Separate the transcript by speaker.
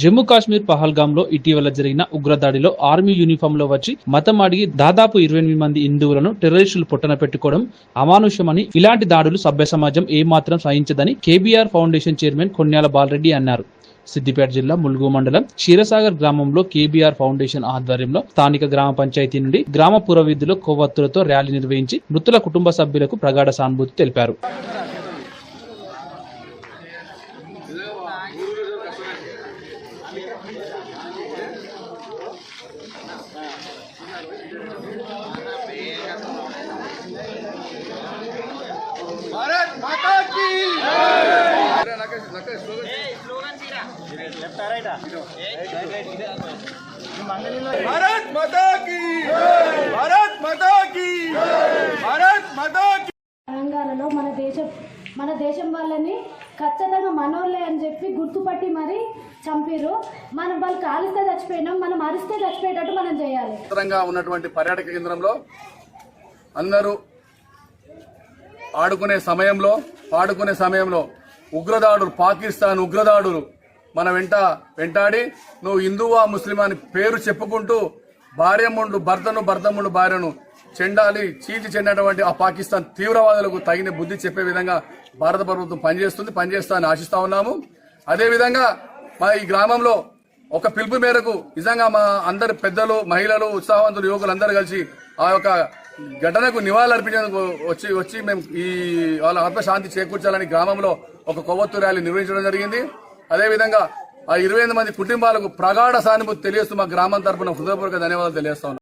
Speaker 1: జమ్మూ కాశ్మీర్ పహల్గాంలో ఇటీవల జరిగిన ఉగ్రదాడిలో ఆర్మీ యూనిఫామ్లో వచ్చి మతం అడిగి దాదాపు ఇరవై ఎనిమిది మంది హిందువులను టెర్రరిస్టులు పుట్టన పెట్టుకోవడం అమానుషమని ఇలాంటి దాడులు సభ్య సమాజం ఏమాత్రం సహించదని KBR foundation chairman Konyala Bala Reddy అన్నారు. సిద్దిపేట జిల్లా ములుగు మండలం క్షీరసాగర్ గ్రామంలో కేబీఆర్ ఫౌండేషన్ ఆధ్వర్యంలో స్థానిక గ్రామ పంచాయతీ నుండి గ్రామ పురవీధిలో కొవ్వొత్తులతో ర్యాలీ నిర్వహించి మృతుల కుటుంబ సభ్యులకు ప్రగాఢ సానుభూతి తెలిపారు. ભારત
Speaker 2: માતા કી જય! લકેશ લકેશ સ્લોગન એ સ્લોગન સીરા લેફ્ટ રાઈટ આ ભારત માતા કી જય! ભારત માતા કી જય! ભારત માતા કી
Speaker 3: తెలంగాణలో మన దేశం మన దేశం వాళ్ళని ఖచ్చితంగా మనోళ్ళే అని చెప్పి గుర్తుపట్టి మరి చంపిర్రు. మనం వాళ్ళు కాలిస్తే చచ్చిపోయినాం మనం అరిస్తే చచ్చిపోయేటట్టు మనం చేయాలి.
Speaker 2: ఉన్నటువంటి పర్యాటక కేంద్రంలో అందరూ ఆడుకునే సమయంలో పాడుకునే సమయంలో ఉగ్రదాడులు పాకిస్తాన్ ఉగ్రదాడులు మన వెంట వెంటాడి నువ్వు హిందువా ముస్లిం అని పేరు చెప్పుకుంటూ భార్యముండు భర్తను భర్తముండు భార్యను చెండాలి చీల్చి చెండినటువంటి ఆ పాకిస్తాన్ తీవ్రవాదులకు తగిన బుద్ధి చెప్పే విధంగా భారత ప్రభుత్వం పనిచేస్తుంది పనిచేస్తామని ఆశిస్తా ఉన్నాము. అదేవిధంగా మా ఈ గ్రామంలో ఒక పిలుపు మేరకు నిజంగా మా అందరు పెద్దలు మహిళలు ఉత్సాహవంతులు యువకులు అందరూ కలిసి ఆ యొక్క ఘటనకు నివాళులర్పించేందుకు వచ్చి వచ్చి మేము ఈ వాళ్ళ ఆత్మశాంతి చేకూర్చాలని గ్రామంలో ఒక కొవ్వొత్తు ర్యాలీ నిర్వహించడం జరిగింది. అదేవిధంగా ఆ ఇరవై మంది కుటుంబాలకు ప్రగాఢ సానుభూతి తెలియస్తూ మా గ్రామం తరపున హృదయపూర్వక ధన్యవాదాలు తెలియజేస్తా